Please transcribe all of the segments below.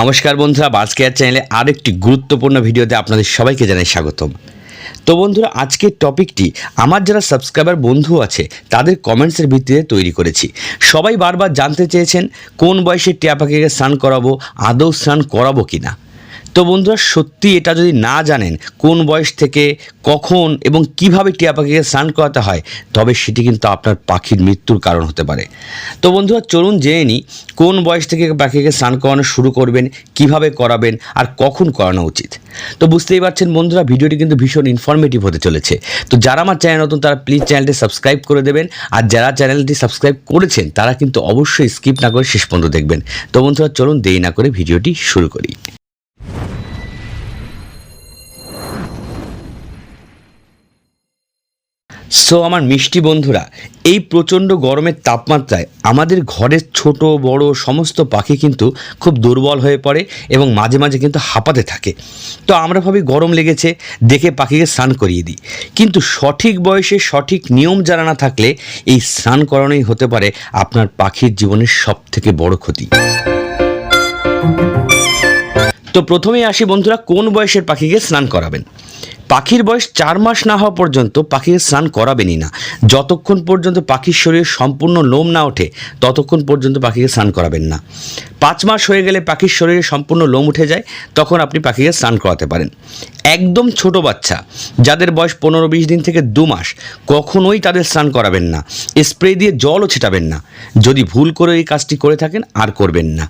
নমস্কার বন্ধুরা বাস কেয়ার চ্যানেলে আরেকটি গুরুত্বপূর্ণ ভিডিওতে আপনাদের সবাইকে জানাই স্বাগতম। তো বন্ধুরা, আজকের টপিকটি আমার যারা সাবস্ক্রাইবার বন্ধু আছে, তাদের কমেন্টসের ভিত্তিতে তৈরি করেছি। সবাই বারবার জানতে চেয়েছেন, কোন বয়সে টিয়া পাখিকে স্নান করাবো, আদৌ স্নান করাবো কি না তো বন্ধুরা, সত্যি এটা যদি না জানেন, কোন বয়স থেকে, কখন এবং কীভাবে টিয়া পাখিকে স্নান করাতে হয়, তবে সেটি কিন্তু আপনার পাখির মৃত্যুর কারণ হতে পারে। তো বন্ধুরা, চলুন জেনে নিই, কোন বয়স থেকে পাখিকে স্নান করানো শুরু করবেন, কীভাবে করাবেন আর কখন করানো উচিত। তো বুঝতেই পারছেন বন্ধুরা, ভিডিওটি কিন্তু ভীষণ ইনফরমেটিভ হতে চলেছে। তো যারা আমার চ্যানেল নতুন, তারা প্লিজ চ্যানেলটি সাবস্ক্রাইব করে দেবেন, আর যারা চ্যানেলটি সাবস্ক্রাইব করেছেন, তারা কিন্তু অবশ্যই স্কিপ না করে শেষ পর্যন্ত দেখবেন। তো বন্ধুরা, চলুন দেরি না করে ভিডিওটি শুরু করি। সো আমার মিষ্টি বন্ধুরা, এই প্রচণ্ড গরমের তাপমাত্রায় আমাদের ঘরের ছোট, বড় সমস্ত পাখি কিন্তু খুব দুর্বল হয়ে পড়ে এবং মাঝে মাঝে কিন্তু হাঁপাতে থাকে। তো আমরা ভাবি গরম লেগেছে, দেখে পাখিকে স্নান করিয়ে দিই। কিন্তু সঠিক বয়সে সঠিক নিয়ম জানা না থাকলে এই স্নান করানোই হতে পারে আপনার পাখির জীবনের সব থেকে বড় ক্ষতি। তো প্রথমেই আসি বন্ধুরা, কোন বয়সের পাখিকে স্নান করাবেন? পাখির বয়স চার মাস না হওয়া পর্যন্ত পাখিকে স্নান করাবেনই না। যতক্ষণ পর্যন্ত পাখির শরীরে সম্পূর্ণ লোম না ওঠে, ততক্ষণ পর্যন্ত পাখিকে স্নান করাবেন না। পাঁচ মাস হয়ে গেলে পাখির শরীরে সম্পূর্ণ লোম উঠে যায়, তখন আপনি পাখিকে স্নান করাতে পারেন। একদম ছোট বাচ্চা, যাদের বয়স পনেরো বিশ দিন থেকে দু মাস, কখনোই তাদের স্নান করাবেন না। স্প্রে দিয়ে জলও ছেটাবেন না। যদি ভুল করে এই কাজটি করে থাকেন, আর করবেন না।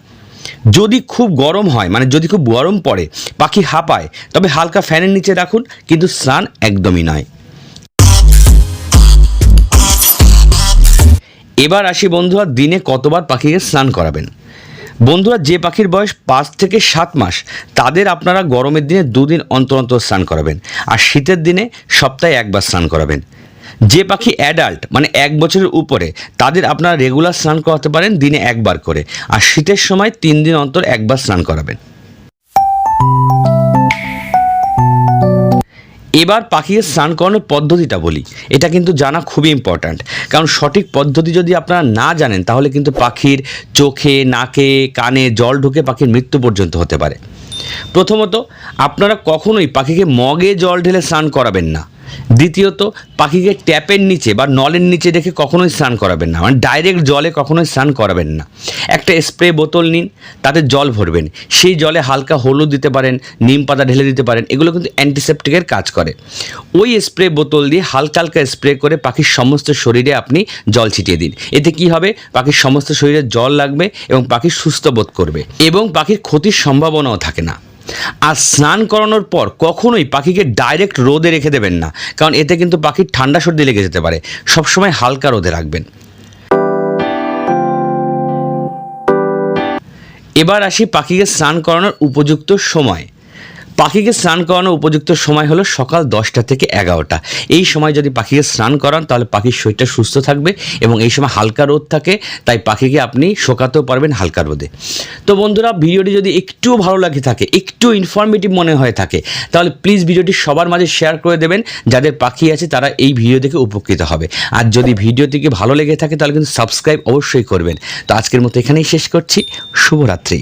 যদি খুব গরম হয় মানে যদি খুব গরম পড়ে, পাখি হাঁপায়, তবে হালকা ফ্যানের নিচে রাখুন, কিন্তু স্নান একদমই নয়। এবার আসি বন্ধুরা, দিনে কতবার পাখিকে স্নান করাবেন? বন্ধুরা, যে পাখির বয়স পাঁচ থেকে সাত মাস, তাদের আপনারা গরমের দিনে দুদিন অন্তর অন্তর স্নান করাবেন, আর শীতের দিনে সপ্তাহে একবার স্নান করাবেন। যে পাখি অ্যাডাল্ট মানে এক বছরের উপরে, তাদের আপনারা রেগুলার স্নান করাতে পারেন, দিনে একবার করে। আর শীতের সময় তিন দিন অন্তর একবার স্নান করাবেন। এবার পাখিকে স্নান করানোর পদ্ধতিটা বলি। এটা কিন্তু জানা খুবই ইম্পর্ট্যান্ট কারণ সঠিক পদ্ধতি যদি আপনারা না জানেন, তাহলে কিন্তু পাখির চোখে, নাকে, কানে জল ঢুকে পাখির মৃত্যু পর্যন্ত হতে পারে। প্রথমত, আপনারা কখনোই পাখিকে মগে জল ঢেলে স্নান করাবেন না। দ্বিতীয়ত, পাখিকে ট্যাপের নিচে বা নলের নিচে রেখে কখনোই স্নান করাবেন না। মানে ডাইরেক্ট জলে কখনোই স্নান করাবেন না। একটা স্প্রে বোতল নিন, তাতে জল ভরবেন। সেই জলে হালকা হলুদ দিতে পারেন, নিম পাতা ঢেলে দিতে পারেন, এগুলো কিন্তু অ্যান্টিসেপ্টিকের কাজ করে। ওই স্প্রে বোতল দিয়ে হালকা হালকা স্প্রে করে পাখির সমস্ত শরীরে আপনি জল ছিটিয়ে দিন। এতে কি হবে? পাখির সমস্ত শরীরে জল লাগবে এবং পাখি সুস্থ বোধ করবে। এবং পাখির ক্ষতির সম্ভাবনাও থাকে না। আর স্নান করানোর পর কখনোই পাখিকে ডাইরেক্ট রোদে রেখে দেবেন না। কারণ এতে কিন্তু পাখির ঠান্ডা সর্দি লেগে যেতে পারে। সবসময় হালকা রোদে রাখবেন। এবার আসি পাখিকে স্নান করানোর উপযুক্ত সময়। পাখিকে স্নান করানোর উপযুক্ত সময় হলো সকাল দশটা থেকে এগারোটা। এই সময় যদি পাখিকে স্নান করান, তাহলে পাখির শরীরটা সুস্থ থাকবে এবং এই সময় হালকা রোদ থাকে, তাই পাখিকে আপনি শোকাতেও পারবেন হালকা রোদে। তো বন্ধুরা, ভিডিওটি যদি একটুও ভালো লাগে থাকে, একটু ইনফরমেটিভ মনে হয়ে থাকে, তাহলে প্লিজ ভিডিওটি সবার মাঝে শেয়ার করে দেবেন, যাদের পাখি আছে তারা এই ভিডিও দেখে উপকৃত হবে। আর যদি ভিডিওটিকে ভালো লেগে থাকে, তাহলে কিন্তু সাবস্ক্রাইব অবশ্যই করবেন। তো আজকের মতো এখানেই শেষ করছি। শুভরাত্রি।